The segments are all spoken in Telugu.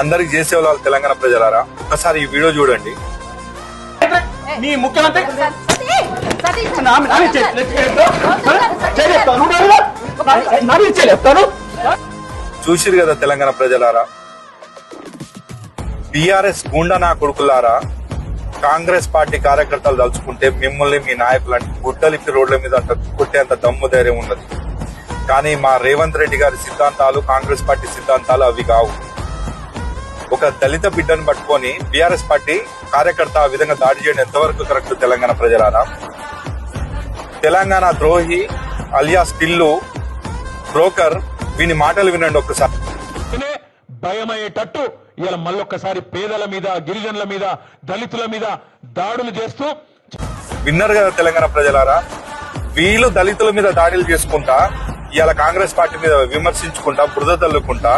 అందరికి చేసే వాళ్ళు తెలంగాణ ప్రజలారా? ఒకసారి ఈ వీడియో చూడండి. మీ ముఖ్యమంత్రి. చూసిరు కదా తెలంగాణ ప్రజలారా? బీఆర్ఎస్ గుండా నా కొడుకులారా కాంగ్రెస్ పార్టీ కార్యకర్తలు తలుచుకుంటే మిమ్మల్ని మీ నాయకులని గుడ్డలిప్పి రోడ్ల మీద అంత కొట్టేంత దమ్ము ధైర్యం ఉన్నది. కానీ మా రేవంత్ రెడ్డి గారి సిద్ధాంతాలు కాంగ్రెస్ పార్టీ సిద్ధాంతాలు అవి కావు. ఒక దళిత బిడ్డను పట్టుకొని బీఆర్ఎస్ పార్టీ కార్యకర్త ఆ విధంగా దాడి చేయడం ఎంతవరకు కరెక్ట్ తెలంగాణ ప్రజలారా? తెలంగాణ ద్రోహి అలియాస్ టిల్లు బ్రోకర్ వీని మాటలు వినండి ఒక్కసారి. భయమయ్యేటట్టు ఇలా మళ్ళొక్కసారి పేదల మీద గిరిజనుల మీద దళితుల మీద దాడులు చేస్తూ విన్నారు కదా తెలంగాణ ప్రజలారా? వీళ్ళు దళితుల మీద దాడులు చేసుకుంటా ఇవాళ కాంగ్రెస్ పార్టీ మీద విమర్శించుకుంటా బురద తల్లుకుంటా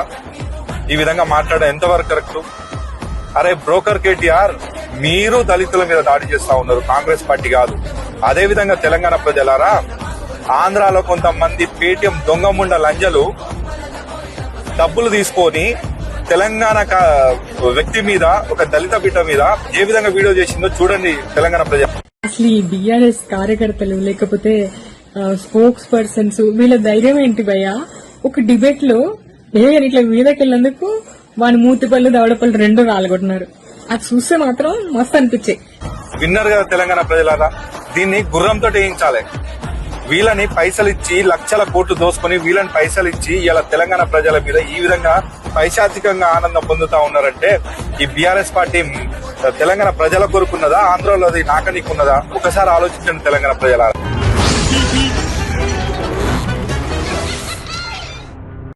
ఈ విధంగా మాట్లాడడం ఎంతవరకు కరెక్ట్? అరే బ్రోకర్ కేటీఆర్ మీరు దళితుల మీద దాడి చేస్తా ఉన్నారు కాంగ్రెస్ పార్టీ కాదు. అదే విధంగా తెలంగాణ ప్రజలారా ఆంధ్రాలో కొంతమంది పేటిఎం దొంగముండ లంజలు డబ్బులు తీసుకొని తెలంగాణ కా- వ్యక్తి మీద ఒక దళిత బిడ్డ మీద ఏ విధంగా వీడియో చేసిందో చూడండి తెలంగాణ ప్రజలు అసలు ఈ బీఆర్ఎస్ కార్యకర్తలు లేకపోతే స్పోక్స్ పర్సన్స్ వీళ్ళ ధైర్యం ఏంటి భయ్యా? ఒక డిబేట్లో ఏ ఇట్లా మీదకెళ్ళినందుకు వాని మూతి పళ్ళు దవడ పళ్ళు రెండు రాలగొట్టినారు. అది చూస్తే మాత్రం మస్తు అనిపించాయి. విన్నారు కదా తెలంగాణ ప్రజలారా? దీన్ని గుర్రంతో వేయించాలి. వీళ్ళని పైసలు ఇచ్చి లక్షల కోట్లు దోసుకొని వీళ్ళని పైసలు ఇచ్చి ఇలా తెలంగాణ ప్రజల మీద ఈ విధంగా పైశాచికంగా ఆనందం పొందుతా ఉన్నారంటే ఈ బీఆర్ఎస్ పార్టీ తెలంగాణ ప్రజల కొరుకున్నదా ఆంధ్రలో అది నాకనికున్నదా ఒకసారి ఆలోచించండి తెలంగాణ ప్రజలారా.